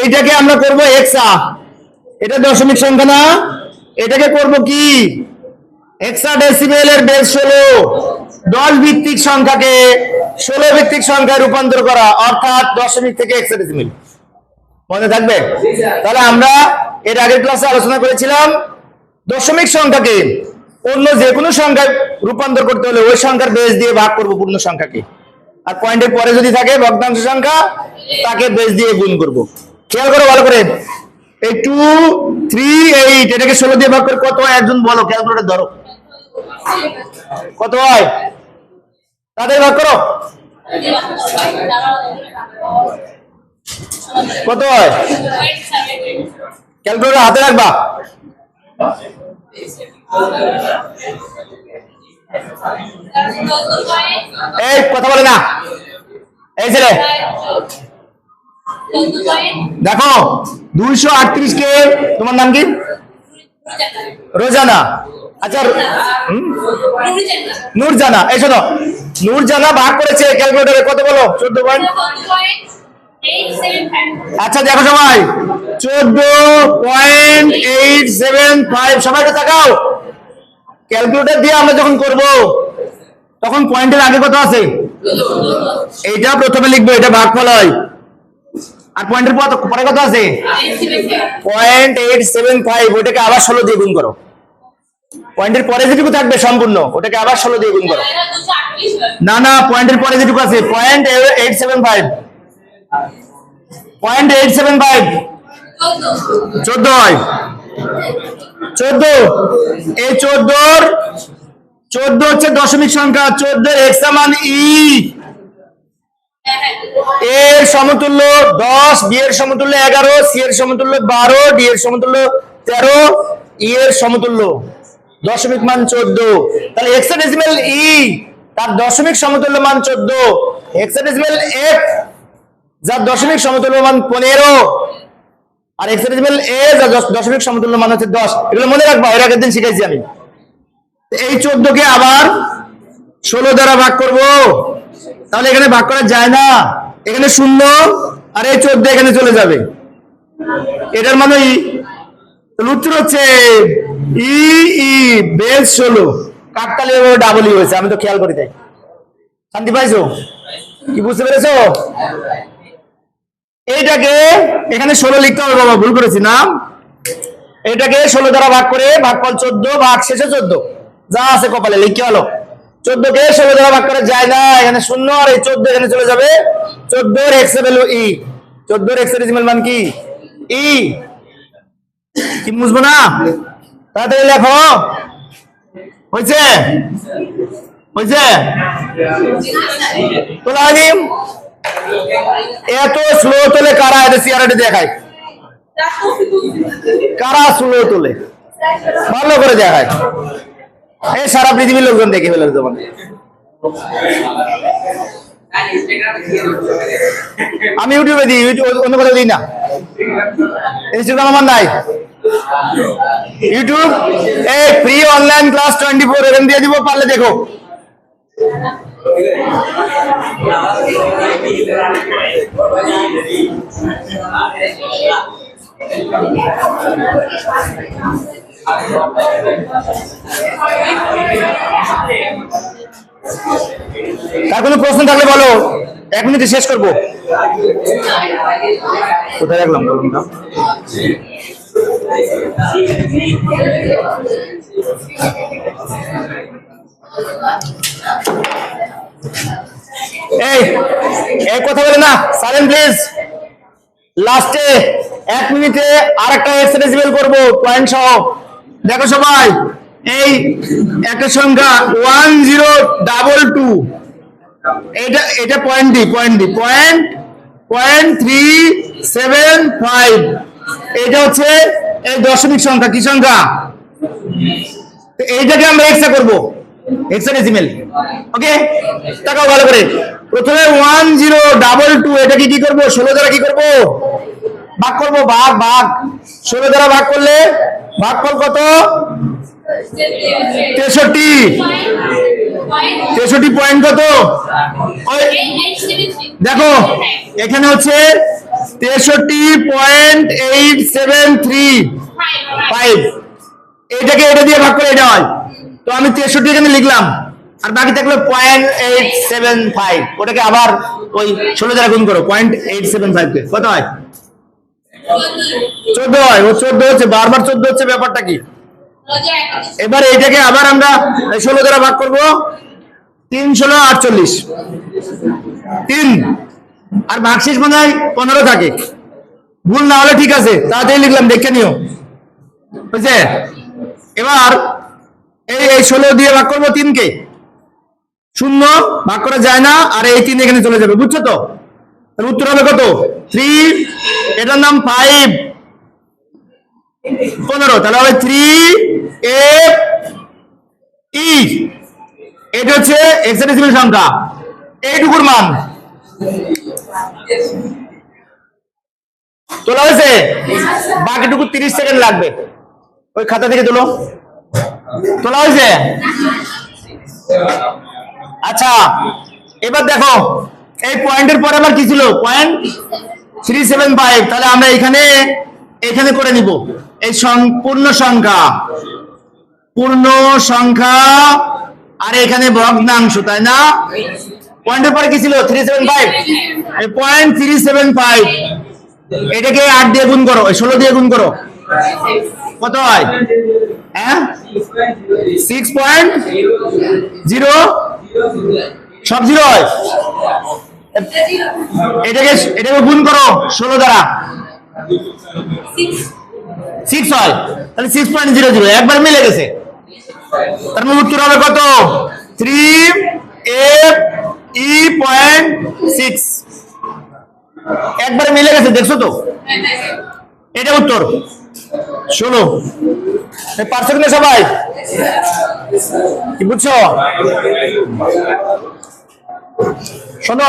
এইটাকে আমরা করব এক্সা এটা দশমিক সংখ্যা না, এটাকে করব কি? এক্সা ডেসিবেল এর বেস ষোলো। দশ ভিত্তিক সংখ্যাকে ষোলো ভিত্তিক সংখ্যায় রূপান্তর করা, অর্থাৎ দশমিক থেকে এক্সা ডেসিমেল মনে থাকবে? তাহলে আমরা ক্লাসে আলোচনা করেছিলাম, দশমিক সংখ্যাকে অন্য যে কোনো সংখ্যায় রূপান্তর করতে হলে ওই সংখ্যার বেস দিয়ে ভাগ করব পূর্ণ সংখ্যাকে। আর পয়েন্টের পরে যদি থাকে ভগ্নাংশ সংখ্যা তাকে বেশ দিয়ে গুণ করব। খেয়াল করো ভালো করে। এই টু থ্রি এইট এটাকে ষোলো দিয়ে ভাগ করে কত হয়? একজন বলো, ক্যালকুলেটর ধরো। কত হয়? তাদের ভাগ করো। কত হয়? ক্যালকুলেটর হাতে রাখবা। এই, কথা বলে না। এই ছেলে। দেখো, দুইশো আটত্রিশ কে, তোমার নাম কি? রোজানা। আচ্ছা? নূরজানা। এই শোনো, নূরজানা ভাগ করেছে ক্যালকুলেটরে কত বলো? চোদ্দ পয়েন্ট আচ্ছা দেখো সবাই। চোদ্দ পয়েন্ট এইট সেভেন ফাইভ সবাই একটু তাকাও। ক্যালকুলেটর দিয়ে আমরা যখন করব, তখন পয়েন্টের আগে কত আছে। এইটা প্রথমে লিখব, এটা ভাগফল হয়। আর পয়েন্টের পর পরে কত আছে? পয়েন্ট এইট সেভেন ফাইভ ওটাকে আবার ষোলো দিয়ে গুণ করো। পয়েন্টের পরে যেটুকু থাকবে সম্পূর্ণ, ওটাকে আবার ষোলো দিয়ে গুণ করো। না না পয়েন্টের পরে যেটুকু আছে point eight seven five point eight seven five চোদ্দ হয়। চোদ্দ। এই চোদ্দর, চোদ্দ হচ্ছে দশমিক সংখ্যা, চোদ্দের এক্সামান ই এর সমতুল্য দশ বি এর সমতুল্য এগারো সি এর সমতুল্য বারো ডি এর সমতুল্য তেরো ই এর সমতুল্য দশমিক মান চোদ্দ। তাহলে হেক্সাডেসিমেল ই তার দশমিক সমতুল্য মান চোদ্দ। হেক্সাডেসিমেল এফ যার দশমিক সমতুল্য মান পনেরো। আর হেক্সাডেসিমেল এ যার দশ- দশমিক সমতুল্য মান হচ্ছে দশ। এগুলো মনে রাখবা, এর আগের দিন শিখাইছি আমি। এই চোদ্দকে আবার ষোলো দ্বারা ভাগ করব। তাহলে এখানে ভাগ করা যায় না। এখানে শূন্য আর এই চোদ্দ এখানে চলে যাবে। এটার মানে উত্তর হচ্ছে ই ই বেস ষোলো। কাকতালি ডাবল ই হয়েছে, আমি তো খেয়াল করি তাই শান্তি পাইছো? কি বুঝতে পেরেছ? এইটাকে এখানে ষোলো লিখতে হবে বাবা, ভুল করেছি নাম এটাকে ষোলো দ্বারা ভাগ করে ভাগ ভাগফল চোদ্দ ভাগ শেষে চোদ্দ। যা আছে কপালে লিখতে হলো চোদ্দ কে? ষোলো দ্বারা ভাগ করা যায় না, এখানে শূন্য আর এই চোদ্দ এখানে চলে যাবে। চোদ্দোর এক্স ভ্যালু ই চোদ্দোর এক্স ডেসিমেল মান কি? ই কি বুঝব না? তাড়াতাড়ি লেখো। হয়েছে হয়েছে তোলা হয়নি? এত স্লো তোলে কারা? এটা সিয়ারাটি দেখায়। কারা স্লো তোলে? ভালো করে দেখায়। এই সারা পৃথিবীর লোকজন দেখে ফেলে তোমার আমি ইউটিউবে দিই অন্য কোথাও দিই না। ইনস্টাগ্রাম আমার নাই। ইউটিউব? এই free online class twenty four এখান দিয়ে দিব, পারলে দেখো। তার কোনো প্রশ্ন থাকলে বলো? এক মিনিটে শেষ করব। কোথায় রাখলাম বলুন এই এই কথা বলে না সাইলেন্ট প্লিজ লাস্টে এক মিনিটে আর একটা এক্সারসাইজ করব পয়েন্ট সহ। দেখো সবাই, এই একটা সংখ্যা ওয়ান জিরো ডাবল টু এটা এটা point D point D point point three seven five এটা হচ্ছে এই দশমিক সংখ্যা, কি সংখ্যা? তো এইটাকে আমরা এক্সট্রা করব হেক্সাডেসিমেল ওকে তাকাও ভালো করে। প্রথমে ওয়ান জিরো ডাবল টু এটাকে কি করব? ষোলো দ্বারা কি করব? ভাগ করব, ভাগ ভাগ। ষোলো দ্বারা ভাগ করলে ভাগফল কত? তেষট্টি। তেষট্টি পয়েন্ট কত? দেখো, এখানে হচ্ছে তেষট্টি point eight seven three five এইটাকে এটা দিয়ে ভাগ করে এটা হয়। তো আমি তেষট্টি এখানে লিখলাম, আর বাকি থাকল পয়েন্ট এইট সেভেন ফাইভ ওটাকে আবার ওই ষোলো দ্বারা গুণ করো পয়েন্ট এইট সেভেন ফাইভ কে। কত হয়? চোদ্দ হয় ও চোদ্দ হচ্ছে বারবার চোদ্দ হচ্ছে ব্যাপারটা কি? এবার এইটাকে আবার আমরা ষোলো দ্বারা ভাগ করব। তিন ষোলো আটচল্লিশ। তিন। আর ভাগশেষ মনে হয় পনেরো থাকে। ভুল না হলে ঠিক আছে তাড়াতাড়ি লিখলাম দেখে নিও। বুঝছে এবার এই এই ষোলো দিয়ে ভাগ করব তিনকে। শূন্য ভাগ করা যায় না আর এই তিন এখানে চলে যাবে বুঝছ তো? উত্তর হবে কত? থ্রি এটার নাম ফাইভ পনেরো, তাহলে হবে থ্রি এফ ই এটা হচ্ছে এক্সাডেসিমাল সংখ্যা। এইটুকুর মান। তোলা হয়েছে? বাকিটুকু তিরিশ সেকেন্ড লাগবে। ওই খাতা থেকে তোলো। তোলা হয়েছে? আচ্ছা এবার দেখো। এই পয়েন্টের পরে আবার কি ছিল? পয়েন্ট থ্রি সেভেন ফাইভ তাহলে আমরা এখানে এখানে করে নিব। এই পূর্ণ সংখ্যা। পূর্ণ সংখ্যা আর এখানে ভগ্নাংশ, তাই না? পয়েন্টের পরে কি ছিল? Three seven five point three seven five এটাকে আট দিয়ে গুণ করো ষোলো দিয়ে গুণ করো। কত হয়? হ্যাঁ? সিক্স পয়েন্ট জিরো সব জিরো হয়? এটাকে এটাকে গুণ করো, ষোলো দ্বারা। সিক্স হয়। তাহলে সিক্স পয়েন্ট জিরো জিরো একবার মিলে গেছে। তার মানে উত্তর হবে কত? Three F E point six একবারে মিলে গেছে, দেখছ তো? এটা উত্তর। শোনো পারছ কিনা সবাই? বুঝছ?